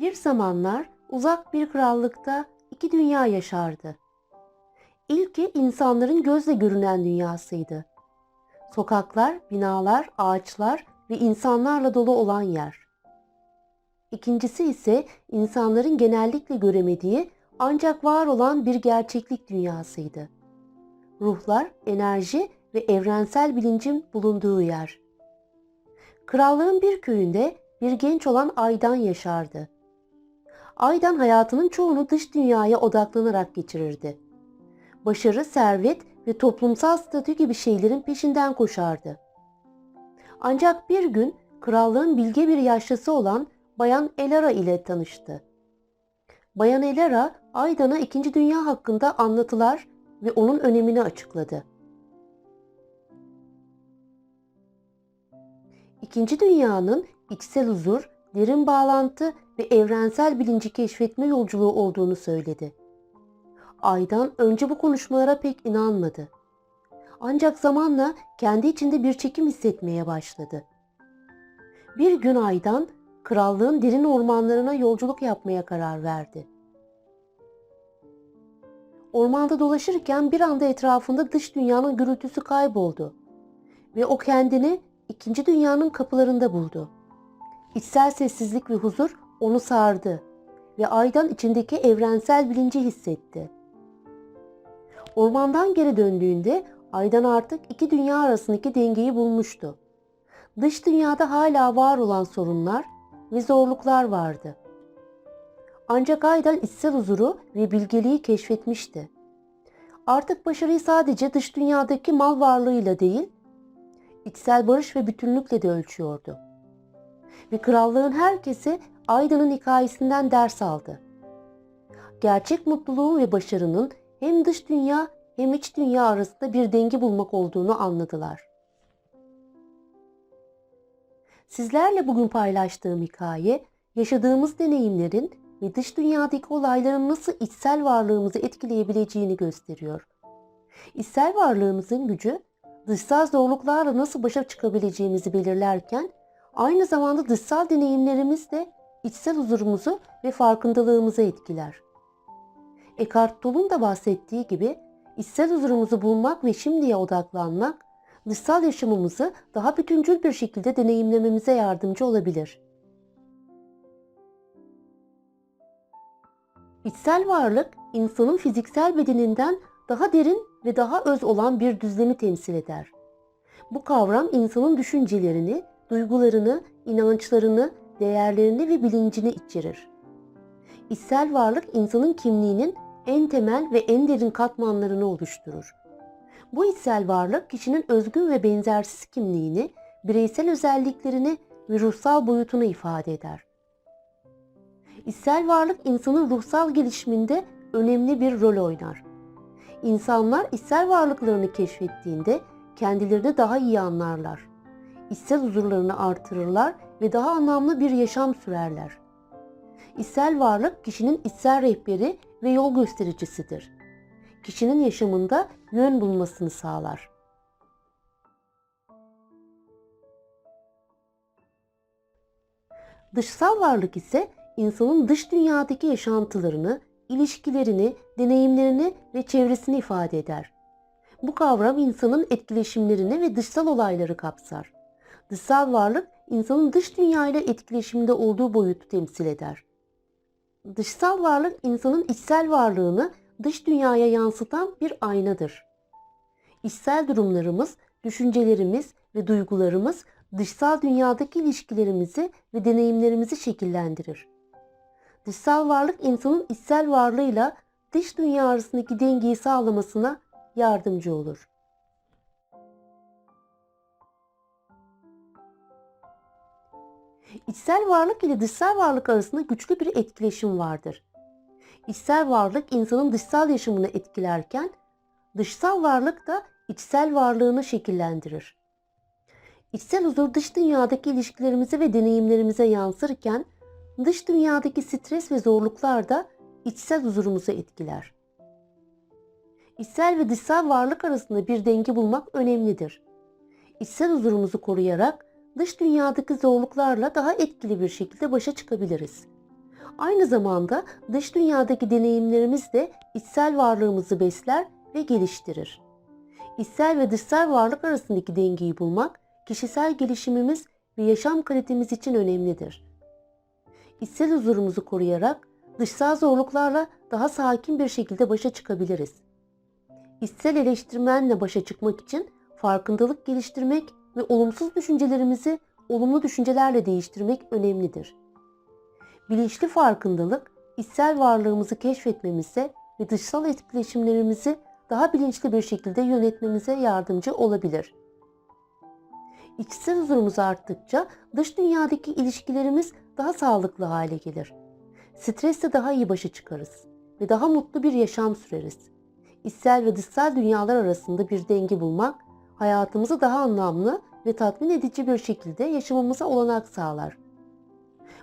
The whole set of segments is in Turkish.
Bir zamanlar uzak bir krallıkta iki dünya yaşardı. İlki insanların gözle görünen dünyasıydı. Sokaklar, binalar, ağaçlar ve insanlarla dolu olan yer. İkincisi ise insanların genellikle göremediği ancak var olan bir gerçeklik dünyasıydı. Ruhlar, enerji ve evrensel bilincin bulunduğu yer. Krallığın bir köyünde bir genç olan Aydan yaşardı. Aydan hayatının çoğunu dış dünyaya odaklanarak geçirirdi. Başarı, servet ve toplumsal statü gibi şeylerin peşinden koşardı. Ancak bir gün krallığın bilge bir yaşlısı olan Bayan Elara ile tanıştı. Bayan Elara, Aydan'a 2. Dünya hakkında anlatılar ve onun önemini açıkladı. İkinci Dünya'nın içsel huzur, derin bağlantı ve evrensel bilinci keşfetme yolculuğu olduğunu söyledi. Aydan önce bu konuşmalara pek inanmadı. Ancak zamanla kendi içinde bir çekim hissetmeye başladı. Bir gün Aydan krallığın derin ormanlarına yolculuk yapmaya karar verdi. Ormanda dolaşırken bir anda etrafında dış dünyanın gürültüsü kayboldu ve o kendini ikinci dünyanın kapılarında buldu. İçsel sessizlik ve huzur onu sardı ve aydan içindeki evrensel bilinci hissetti. Ormandan geri döndüğünde aydan artık iki dünya arasındaki dengeyi bulmuştu. Dış dünyada hala var olan sorunlar ve zorluklar vardı. Ancak aydan içsel huzuru ve bilgeliği keşfetmişti. Artık başarıyı sadece dış dünyadaki mal varlığıyla değil, içsel barış ve bütünlükle de ölçüyordu. Ve krallığın herkesi Aydın'ın hikayesinden ders aldı. Gerçek mutluluğun ve başarının hem dış dünya hem iç dünya arasında bir denge bulmak olduğunu anladılar. Sizlerle bugün paylaştığım hikaye, yaşadığımız deneyimlerin ve dış dünyadaki olayların nasıl içsel varlığımızı etkileyebileceğini gösteriyor. İçsel varlığımızın gücü, dışsal zorluklarla nasıl başa çıkabileceğimizi belirlerken, aynı zamanda dışsal deneyimlerimiz de içsel huzurumuzu ve farkındalığımızı etkiler. Eckhart Tolle'un da bahsettiği gibi içsel huzurumuzu bulmak ve şimdiye odaklanmak dışsal yaşamımızı daha bütüncül bir şekilde deneyimlememize yardımcı olabilir. İçsel varlık insanın fiziksel bedeninden daha derin ve daha öz olan bir düzlemi temsil eder. Bu kavram insanın düşüncelerini, duygularını, inançlarını, değerlerini ve bilincini içerir. İçsel varlık insanın kimliğinin en temel ve en derin katmanlarını oluşturur. Bu içsel varlık kişinin özgün ve benzersiz kimliğini, bireysel özelliklerini ve ruhsal boyutunu ifade eder. İçsel varlık insanın ruhsal gelişiminde önemli bir rol oynar. İnsanlar içsel varlıklarını keşfettiğinde kendilerini daha iyi anlarlar. İçsel huzurlarını artırırlar ve daha anlamlı bir yaşam sürerler. İçsel varlık kişinin içsel rehberi ve yol göstericisidir. Kişinin yaşamında yön bulmasını sağlar. Dışsal varlık ise insanın dış dünyadaki yaşantılarını, ilişkilerini, deneyimlerini ve çevresini ifade eder. Bu kavram insanın etkileşimlerini ve dışsal olayları kapsar. Dışsal varlık insanın dış dünya ile etkileşimde olduğu boyutu temsil eder. Dışsal varlık insanın içsel varlığını dış dünyaya yansıtan bir aynadır. İçsel durumlarımız, düşüncelerimiz ve duygularımız dışsal dünyadaki ilişkilerimizi ve deneyimlerimizi şekillendirir. Dışsal varlık insanın içsel varlığıyla dış dünya arasındaki dengeyi sağlamasına yardımcı olur. İçsel varlık ile dışsal varlık arasında güçlü bir etkileşim vardır. İçsel varlık insanın dışsal yaşamını etkilerken dışsal varlık da içsel varlığını şekillendirir. İçsel huzur dış dünyadaki ilişkilerimize ve deneyimlerimize yansırken dış dünyadaki stres ve zorluklar da içsel huzurumuzu etkiler. içsel ve dışsal varlık arasında bir denge bulmak önemlidir. İçsel huzurumuzu koruyarak dış dünyadaki zorluklarla daha etkili bir şekilde başa çıkabiliriz. Aynı zamanda dış dünyadaki deneyimlerimiz de içsel varlığımızı besler ve geliştirir. İçsel ve dışsal varlık arasındaki dengeyi bulmak kişisel gelişimimiz ve yaşam kalitemiz için önemlidir. İçsel huzurumuzu koruyarak dışsal zorluklarla daha sakin bir şekilde başa çıkabiliriz. İçsel eleştirmenle başa çıkmak için farkındalık geliştirmek ve olumsuz düşüncelerimizi olumlu düşüncelerle değiştirmek önemlidir. Bilinçli farkındalık, içsel varlığımızı keşfetmemize ve dışsal etkileşimlerimizi daha bilinçli bir şekilde yönetmemize yardımcı olabilir. İçsel huzurumuz arttıkça dış dünyadaki ilişkilerimiz daha sağlıklı hale gelir. Stresle daha iyi başa çıkarız ve daha mutlu bir yaşam süreriz. İçsel ve dışsal dünyalar arasında bir denge bulmak hayatımızı daha anlamlı ve tatmin edici bir şekilde yaşamamıza olanak sağlar.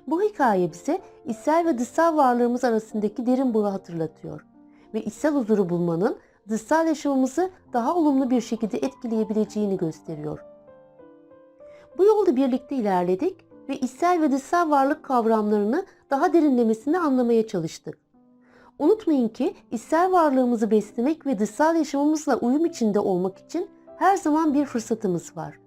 Bu hikaye bize içsel ve dışsal varlığımız arasındaki derin bağı hatırlatıyor ve içsel huzuru bulmanın dışsal yaşamımızı daha olumlu bir şekilde etkileyebileceğini gösteriyor. Bu yolda birlikte ilerledik ve içsel ve dışsal varlık kavramlarını daha derinlemesine anlamaya çalıştık. Unutmayın ki içsel varlığımızı beslemek ve dışsal yaşamımızla uyum içinde olmak için her zaman bir fırsatımız var.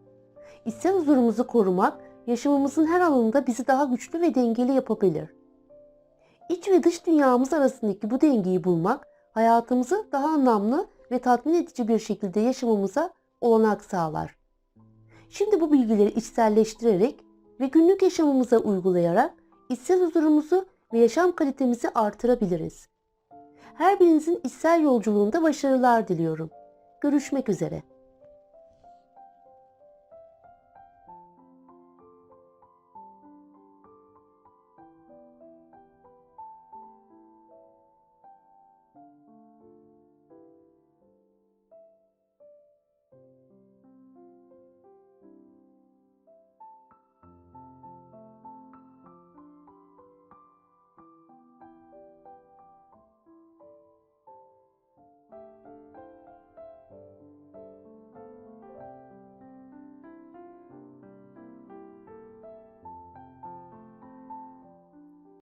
İçsel huzurumuzu korumak yaşamımızın her alanında bizi daha güçlü ve dengeli yapabilir. İç ve dış dünyamız arasındaki bu dengeyi bulmak hayatımızı daha anlamlı ve tatmin edici bir şekilde yaşamamıza olanak sağlar. Şimdi bu bilgileri içselleştirerek ve günlük yaşamımıza uygulayarak içsel huzurumuzu ve yaşam kalitemizi artırabiliriz. Her birinizin içsel yolculuğunda başarılar diliyorum. Görüşmek üzere.